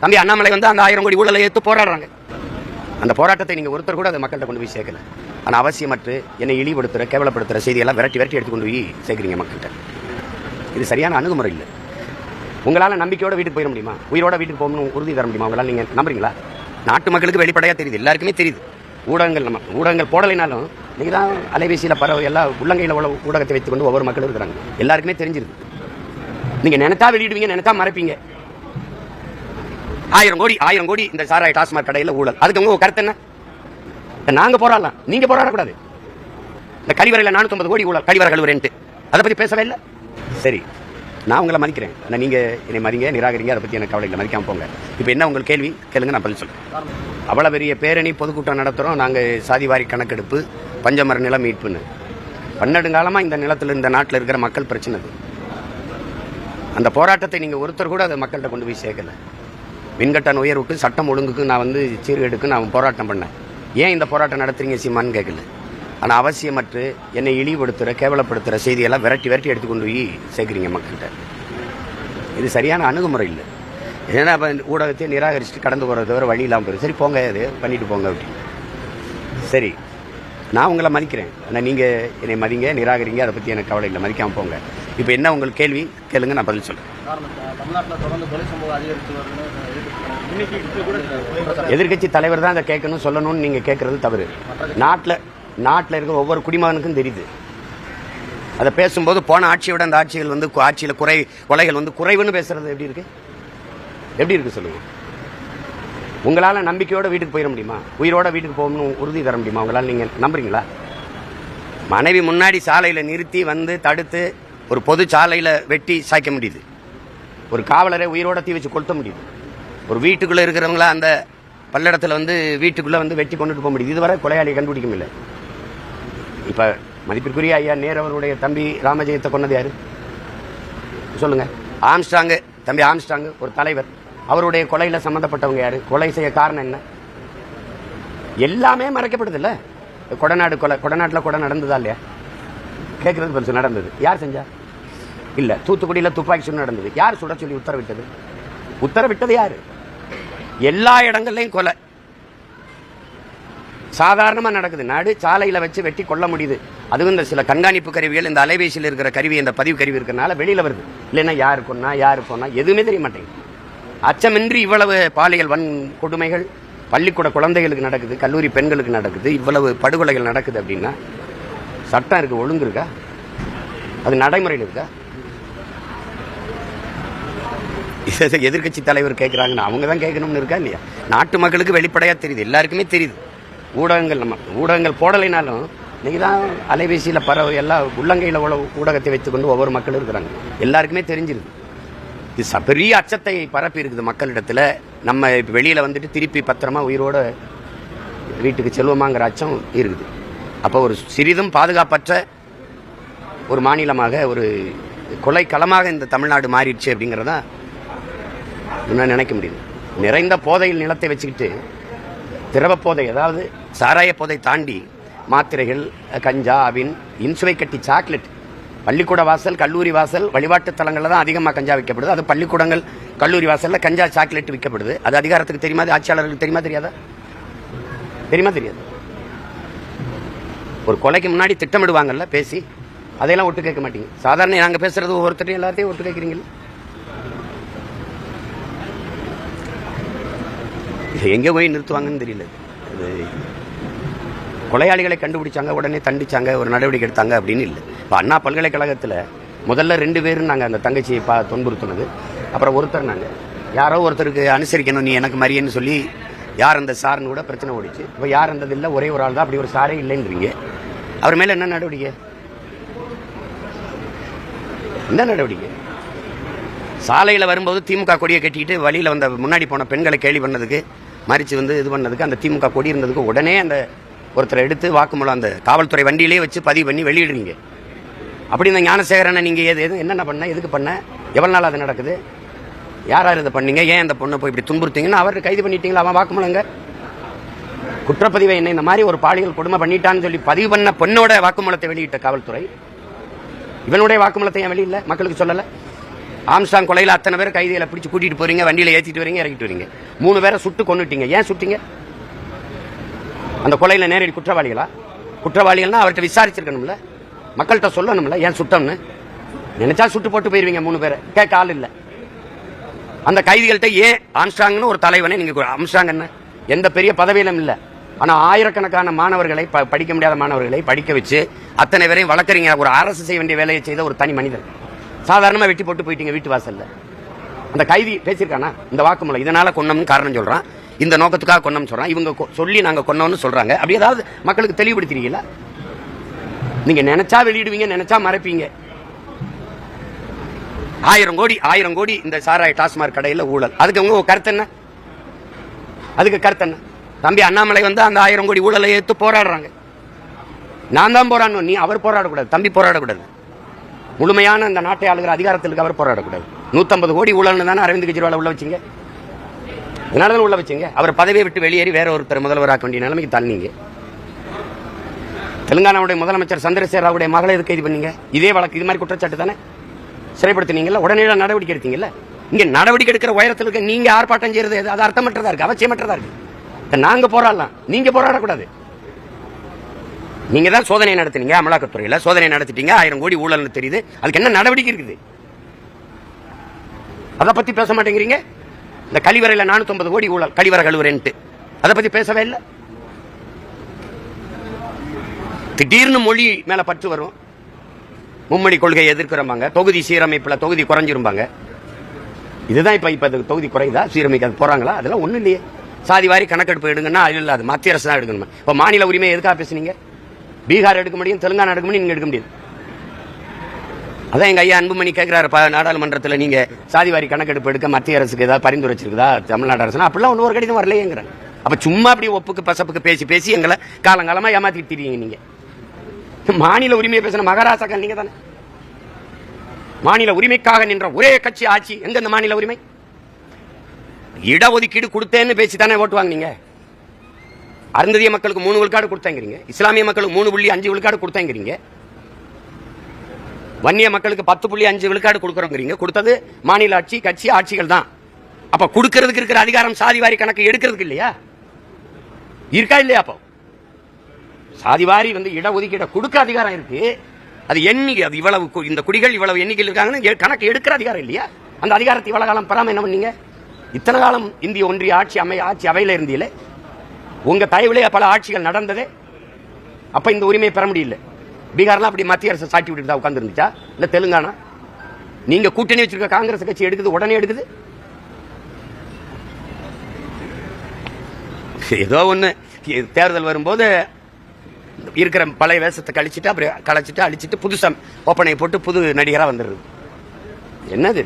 தம்பி அண்ணாமலை வந்து அந்த ஆயிரம் கோடி ஊழலை ஏற்று போராடுறாங்க. அந்த போராட்டத்தை நீங்கள் ஒருத்தர் கூட அதை மக்கள்கிட்ட கொண்டு போய் சேர்க்கல. ஆனால் அவசியமற்று என்னை இழிவுபடுத்துகிற கேவலப்படுத்துகிற செய்தியெல்லாம் விரட்டி விரட்டி எடுத்து கொண்டு போய் சேர்க்குறீங்க மக்கள்கிட்ட. இது சரியான அணுகுமுறை இல்லை. உங்களால் நம்பிக்கையோட வீட்டுக்கு போயிட முடியுமா? உயிரோட வீட்டுக்கு போகணும்னு உறுதி தர முடியுமா? உங்களால் நீங்கள் நம்புறீங்களா? நாட்டு மக்களுக்கு வெளிப்படையாக தெரியுது. எல்லாருக்குமே தெரியுது. ஊடகங்கள் நம்ம ஊடகங்கள் போடலைனாலும் நீங்கள் தான் அலைபேசியில் பரவ எல்லா உள்ளங்கையில் உள்ள ஊடகத்தை வைத்துக்கொண்டு ஒவ்வொரு மக்களும் இருக்கிறாங்க. எல்லாருக்குமே தெரிஞ்சிருது. நீங்கள் நினைத்தா வெளியிடுவீங்க நினைத்தா மறைப்பீங்க. ஆயிரம் கோடி ஆயிரம் கோடி இந்த சாராய டாஸ்மாக் கடையில் ஊழல். அதுக்கு உங்க கருத்து என்ன? நாங்க போராடலாம். நீங்க போராடக்கூடாது இந்த கழிவறையில் நானூத்தம்பது கோடி ஊழல் கழிவறை கழுவுறேன்ட்டு அதை பத்தி பேசவே இல்லை. சரி நான் உங்களை மதிக்கிறேன். ஆனால் நீங்க என்னை மதிங்க நிராகரிங்க அதை பத்தி எனக்கு கவலை இல்லை. போங்க. இப்போ என்ன உங்கள் கேள்வி? கேளுங்க நான் பதில் சொல்றேன். அவ்வளவு பெரிய பேரணி பொதுக்கூட்டம் நடத்துறோம். நாங்க சாதிவாரி கணக்கெடுப்பு பஞ்சமர நிலம் மீட்புன்னு. பன்னெடுங்காலமாக இந்த நிலத்தில் இந்த நாட்டில் இருக்கிற மக்கள் பிரச்சனை அது. அந்த போராட்டத்தை நீங்க ஒருத்தர் கூட அதை மக்கள்கிட்ட கொண்டு போய் சேர்க்கல. மின்கட்டண உயர்வுக்கு சட்டம் ஒழுங்குக்கு நான் வந்து சீர்கேடுக்கு நான் போராட்டம் பண்ணேன். ஏன் இந்த போராட்டம் நடத்துறீங்க சீமான்னு கேட்கல ஆனால் அவசியமற்று என்னை இழிவுபடுத்துகிற கேவலப்படுத்துகிற செய்தியெல்லாம் விரட்டி விரட்டி எடுத்து கொண்டு போய் சேர்க்குறீங்க மக்கள்கிட்ட. இது சரியான அணுகுமுறை இல்லை. ஏன்னா இப்போ ஊடகத்தை நிராகரிச்சுட்டு கடந்து போகிறது தவிர வழி இல்லாமல் போயிடும் சரி போங்க அது பண்ணிட்டு போங்க அப்படின்னு சரி நான் உங்களை மதிக்கிறேன். ஆனால் நீங்கள் என்னை மதிங்க நிராகரிங்க அதை பற்றி எனக்கு கவலை இல்லை. மதிக்காமல் போங்க. இப்போ என்ன உங்கள் கேள்வி? கேளுங்க நான் பதில் சொல்கிறேன் தமிழ்நாட்டில் தொடர்ந்து கொலை சம்பவம் அதிகரித்து வருதுன்னு எதிர்கட்சி எதிர்க்கட்சி தலைவர் தான் அதை கேட்கணும் சொல்லணும்னு நீங்க கேட்கறது தவறு. நாட்டில் நாட்டில் இருக்கிற ஒவ்வொரு குடிமகனுக்கும் தெரியுது. அதை பேசும்போது போன ஆட்சியை விட அந்த ஆட்சிகள் வந்து ஆட்சியில் குறை கொலைகள் வந்து குறைவுன்னு பேசுறது எப்படி இருக்கு? எப்படி இருக்கு சொல்லுங்க. உங்களால நம்பிக்கையோட வீட்டுக்கு போயிட முடியுமா? உயிரோட வீட்டுக்கு போகணும்னு உறுதி தர முடியுமா? உங்களால் நீங்க நம்புறீங்களா? மனைவி முன்னாடி சாலையில் நிறுத்தி வந்து தடுத்து ஒரு பொது சாலையில் வெட்டி சாய்க்க முடியுது. ஒரு காவலரை உயிரோட தீ வச்சு கொளுத்த முடியுது. ஒரு வீட்டுக்குள்ளே இருக்கிறவங்கள அந்த பல்லடத்தில் வந்து வீட்டுக்குள்ளே வந்து வெட்டி கொண்டுட்டு போக முடியுது. இதுவரை கொலையாளியை கண்டுபிடிக்க முடியல. இப்போ மதிப்பிற்குரிய ஐயா நேரு அவருடைய தம்பி ராமஜெயத்தை கொண்டது யார்? சொல்லுங்கள் ஆம்ஸ்டாங்கு தம்பி ஆம்ஸ்டாங்கு ஒரு தலைவர். அவருடைய கொலையில் சம்மந்தப்பட்டவங்க யார்? கொலை செய்ய காரணம் என்ன? எல்லாமே மறைக்கப்படுதில்ல கொடநாடு கொலை கொடநாட்டில் கொடை நடந்ததா இல்லையா? கேட்குறது பெருசு நடந்தது. யார் செஞ்சா? இல்லை தூத்துக்குடியில் துப்பாக்கி சூடு நடந்தது. யார் சுட சொல்லி உத்தரவிட்டது? உத்தரவிட்டது யார்? எல்லா இடங்கள்லையும் கொலை. சாதாரணமாக நடக்குது. நடு சாலையில் வச்சு வெட்டி கொல்ல முடியுது. அதுவும் இந்த சில கண்காணிப்பு கருவிகள் இந்த அலைபேசியில் இருக்கிற கருவி இந்த பதிவு கருவி இருக்கிறனால வெளியில் வருது. இல்லைன்னா யார் கொன்னா யார் போனா எதுவுமே தெரிய மாட்டேங்குது. அச்சமின்றி இவ்வளவு பாலியல் வன் கொடுமைகள் பள்ளிக்கூட குழந்தைகளுக்கு நடக்குது கல்லூரி பெண்களுக்கு நடக்குது இவ்வளவு படுகொலைகள் நடக்குது அப்படின்னா சட்டம் இருக்குது ஒழுங்கு இருக்கா? அது நடைமுறையில் இருக்கா? இதை எதிர்க்கட்சி தலைவர் கேட்குறாங்கன்னு அவங்க தான் கேட்கணும்னு இருக்கா இல்லையா? நாட்டு மக்களுக்கு வெளிப்படையாக தெரியுது. எல்லாருக்குமே தெரியுது. ஊடகங்கள் நம்ம ஊடகங்கள் போடலைனாலும் இன்றைக்கி தான் அலைபேசியில் பரவ எல்லா உள்ளங்கையில் உள்ள ஊடகத்தை வைத்துக்கொண்டு ஒவ்வொரு மக்களும் இருக்கிறாங்க. எல்லாருக்குமே தெரிஞ்சிருது. இது ச- பெரிய அச்சத்தை பரப்பி இருக்குது மக்களிடத்தில். நம்ம இப்போ வெளியில் வந்துட்டு திருப்பி பத்திரமா உயிரோட வீட்டுக்கு செல்வமாங்கிற அச்சம் இருக்குது. அப்போ ஒரு சிறிதும் பாதுகாப்பற்ற ஒரு மாநிலமாக ஒரு கொலை களமாக இந்த தமிழ்நாடு மாறிடுச்சு அப்படிங்கிறதா இன்னும் நினைக்க முடியுது நிறைந்த போதையில் நிலத்தை வச்சுக்கிட்டு திரவ போதை அதாவது சாராய போதை தாண்டி மாத்திரைகள் கஞ்சா அவின் இன்சுவை கட்டி சாக்லேட் பள்ளிக்கூட வாசல் கல்லூரி வாசல் வழிபாட்டு தலங்களில் தான் அதிகமாக கஞ்சா விற்கப்படுது. அது பள்ளிக்கூடங்கள் கல்லூரி வாசலில் கஞ்சா சாக்லேட் விற்கப்படுது. அது அதிகாரத்துக்கு தெரியுமா? அது ஆட்சியாளர்களுக்கு தெரியுமா தெரியாதா? தெரியுமா தெரியாது. ஒரு கொலைக்கு முன்னாடி திட்டமிடுவாங்கல்ல பேசி அதையெல்லாம் ஒட்டு கேட்க மாட்டீங்க. சாதாரண நாங்கள் பேசுறது ஒவ்வொருத்தரையும் எல்லாத்தையும் ஒட்டு கேட்குறீங்களா இது எங்கே போய் நிறுத்துவாங்கன்னு தெரியல. அது கொலையாளிகளை கண்டுபிடிச்சாங்க உடனே தண்டிச்சாங்க ஒரு நடவடிக்கை எடுத்தாங்க அப்படின்னு இல்லை. இப்போ அண்ணா பல்கலைக்கழகத்தில் முதல்ல ரெண்டு பேரும் நாங்கள் அந்த தங்கச்சியை பா துன்புறுத்தினது. அப்புறம் ஒருத்தர் நாங்கள் யாரோ ஒருத்தருக்கு அனுசரிக்கணும் நீ எனக்கு மரியன்னு சொல்லி யார் அந்த சார்னு கூட பிரச்சனை ஓடிச்சு. இப்போ யார் அந்தது இல்லை ஒரே ஒரு ஆள் தான் அப்படி ஒரு சாரே இல்லைன்றீங்க. அவர் மேலே என்ன நடவடிக்கை? என்ன நடவடிக்கை? சாலையில் வரும்போது திமுக கொடியை கட்டிக்கிட்டு வழியில் வந்த முன்னாடி போன பெண்களை கேலி பண்ணதுக்கு மறித்து வந்து இது பண்ணதுக்கு அந்த திமுக கொடி இருந்ததுக்கு உடனே அந்த ஒருத்தரை எடுத்து வாக்குமூலம் அந்த காவல்துறை வண்டியிலே வச்சு பதிவு பண்ணி வெளியிடுறீங்க. அப்படி இந்த ஞானசேகரனை நீங்கள் எது எது என்னென்ன பண்ண எதுக்கு பண்ண எவ்வளோ நாள் அது நடக்குது? யார் யார் இதை பண்ணீங்க? ஏன் அந்த பொண்ணை போய் இப்படி துன்புறுத்தீங்கன்னு அவர் கைது பண்ணிட்டீங்களா? அவன் வாக்குமூலங்க குற்றப்பதிவை என்ன இந்த மாதிரி ஒரு பாலியல் கொடுமை பண்ணிட்டான்னு சொல்லி பதிவு பண்ண பொண்ணோட வாக்குமூலத்தை வெளியிட்ட காவல்துறை. இவனுடைய வாக்குமூலத்தை ஏன் வெளியில மக்களுக்கு சொல்லலை? ஆம்ஸ்டாங் கொலையில் அத்தனை பேர் கைதிகளை பிடிச்சி கூட்டிகிட்டு போறீங்க வண்டியில ஏற்றிட்டு வரீங்க இறக்கிட்டு வரீங்க. மூணு பேரை சுட்டு கொண்டுட்டீங்க ஏன் சுட்டிங்க? அந்த கொலையில நேரடி குற்றவாளிகளா? குற்றவாளிகள்னா அவர்கிட்ட விசாரிச்சிருக்கணும்ல. மக்கள்கிட்ட சொல்லணும்ல ஏன் சுட்டம்னு? நினைச்சா சுட்டு போட்டு போயிருவீங்க மூணு பேரை. கேட்க ஆள் இல்ல. அந்த கைதிகள்கிட்ட ஏன் ஆம்ஸ்டாங்னு ஒரு தலைவனை நீங்க ஆம்ஸ்டாங் என்ன? எந்த பெரிய பதவியிலும் இல்லை. ஆனால் ஆயிரக்கணக்கான மாணவர்களை ப- படிக்க முடியாத மாணவர்களை படிக்க வச்சு அத்தனை பேரையும் வளர்க்குறீங்க. ஒரு அரசு செய்ய வேண்டிய வேலையை செய்த ஒரு தனி மனிதன் சாதாரணமாக வெட்டி போட்டு போயிட்டீங்க வீட்டு வாசலில். அந்த கைதி பேசியிருக்கானா? இந்த வாக்குமூலம் இதனால் கொன்னோம்னு காரணம் சொல்கிறான் இந்த நோக்கத்துக்காக கொன்னோம்னு சொல்கிறான் இவங்க கொ- சொல்லி நாங்கள் கொன்னோம்னு சொல்கிறாங்க அப்படி ஏதாவது மக்களுக்கு தெளிவுபடுத்துறீங்களா? நீங்கள் நினச்சா வெளியிடுவீங்க நினச்சா மறைப்பீங்க. ஆயிரம் கோடி ஆயிரம் கோடி இந்த சாராய் டாஸ்மாக் கடையில் ஊழல். அதுக்கு அவங்க கருத்து என்ன? அதுக்கு கருத்து என்ன? தம்பி அண்ணாமலை வந்து அந்த ஆயிரம் கோடி ஊழலை ஏற்று போராடுறாங்க. நான் தான் போராடணும். நீ அவர் போராடக்கூடாது. தம்பி போராடக்கூடாது. முழுமையான இந்த நாட்டை ஆளுகிற அதிகாரத்திற்கு அவர் போராடக்கூடாது. நூத்தம்பது கோடி ஊழல்னு தானே அரவிந்த் கெஜ்ரிவால் உள்ள வச்சீங்க? அதனால தான் உள்ள வச்சீங்க? அவர் பதவியை விட்டு வெளியேறி வேற ஒருத்தர் முதல்வராக்க வேண்டிய நிலைமைக்கு தள்ளீங்க தெலுங்கானாவுடைய முதலமைச்சர் சந்திரசேகர் ராவுடைய மகளை எதுக்கு கைது பண்ணீங்க? இதே வழக்கு இது மாதிரி குற்றச்சாட்டு தானே? சிறைப்படுத்தினீங்கல்ல? உடனே நடவடிக்கை எடுத்தீங்கல்ல? இங்க நடவடிக்கை எடுக்கிற உயரத்தில் இருக்க நீங்க ஆர்ப்பாட்டம் செய்யறது அது அர்த்தமற்றதா இருக்கு அவசியமற்றதா இருக்கு. நாங்க போராடலாம். நீங்க போராடக்கூடாது. நீங்க தான் சோதனை நடத்துனீங்க அமலாக்கத்துறையில். சோதனை நடத்திட்டீங்க ஆயிரம் கோடி ஊழல்னு தெரியுது. அதுக்கு என்ன நடவடிக்கை இருக்குது? அதை பத்தி பேச மாட்டேங்கிறீங்க? இந்த கழிவறையில 450 கோடி ஊழல் கழிவறை கழுவுறேன்ட்டு. அதை பத்தி பேசவே இல்லை. திடீர்னு மொழி மேல பற்று வரும். மும்மொழி கொள்கையை எதிர்க்கிறம்பாங்க. தொகுதி சீரமைப்பில் தொகுதி குறைஞ்சிரும்பாங்க. இதுதான் இப்போ இப்ப அது தொகுதி குறையுதா சீரமைக்க அது போறாங்களா? அதெல்லாம் ஒன்றும் இல்லையே. சாதி வாரி கணக்கெடுப்பு எடுங்கன்னா அது இல்லை அது மத்திய அரசு தான் எடுக்கணுமா? இப்போ மாநில உரிமை எதுக்காக பேசுனீங்க? பீகார் எடுக்க முடியும் தெலுங்கானா எடுக்க முடியும் நீங்க எடுக்க முடியாது. அதான் எங்க ஐயா அன்புமணி கேட்கிறாரு நாடாளுமன்றத்தில் நாடாளுமன்றத்துல நீங்க சாதிவாரி கணக்கெடுப்பு எடுக்க மத்திய அரசுக்கு ஏதாவது பரிந்துரைச்சிருக்குதா தமிழ்நாடு அரசு அப்படிலாம் ஒன்று ஒரு கடிதம் வரலையேங்கிறேன் அப்ப சும்மா அப்படி ஒப்புக்கு பசப்புக்கு பேசி பேசி எங்களை காலங்காலமா ஏமாத்திட்டு திரியுங்க நீங்க. மாநில உரிமையை பேசின மகாராஷ்டிராக்கள் நீங்க தானே. மாநில உரிமைக்காக நின்ற ஒரே கட்சி ஆட்சி எங்க இந்த மாநில உரிமை? இடஒதுக்கீடு கொடுத்தேன்னு பேசி தானே ஓட்டு வாங்குனீங்க? அருந்ததிய மக்களுக்கு மூணு விழுக்காடு கொடுத்தேங்கிறீங்க. இஸ்லாமிய மக்களுக்கு மூணு புள்ளி அஞ்சு விழுக்காடு கொடுத்தேங்கிறீங்க. வன்னிய மக்களுக்கு பத்து புள்ளி அஞ்சு விழுக்காடு கொடுக்குறோங்கிறீங்க. கொடுத்தது மாநில ஆட்சி கட்சி ஆட்சிகள் தான். அப்போ கொடுக்கறதுக்கு இருக்கிற அதிகாரம் சாதிவாரி கணக்கு எடுக்கிறதுக்கு இல்லையா? இருக்கா இல்லையா அப்போ? சாதிவாரி வந்து இடஒதுக்கீடை கொடுக்க அதிகாரம் இருக்கு. அது எண்ணி அது இவ்வளவு இந்த குடிகள் இவ்வளவு எண்ணிக்கையில் இருக்காங்கன்னு கணக்கு எடுக்கிற அதிகாரம் இல்லையா? அந்த அதிகாரத்தை இவ்வளவு காலம் பெறாம என்ன பண்ணீங்க? இத்தனை காலம் இந்திய ஒன்றிய ஆட்சி அமை ஆட்சி அவையில இருந்தீங்களே உங்க தயவுலே பல ஆட்சிகள் நடந்தது. அப்ப இந்த உரிமையை பெற முடியல. பீகார்லாம் அப்படி மத்திய அரசு சாட்டி விட்டுட்டு தான் உட்கார்ந்து இருந்துச்சா இல்ல தெலுங்கானா? நீங்க கூட்டணி வச்சிருக்க காங்கிரஸ் கட்சி எடுக்குது உடனே எடுக்குது? ஏதோ ஒன்று தேர்தல் வரும்போது இருக்கிற பழைய வேஷத்தை கழிச்சிட்டு அப்படி கழிச்சிட்டு அழிச்சிட்டு புதுசாக ஒப்பனை போட்டு புது நடிகராக வந்துடுது என்னது?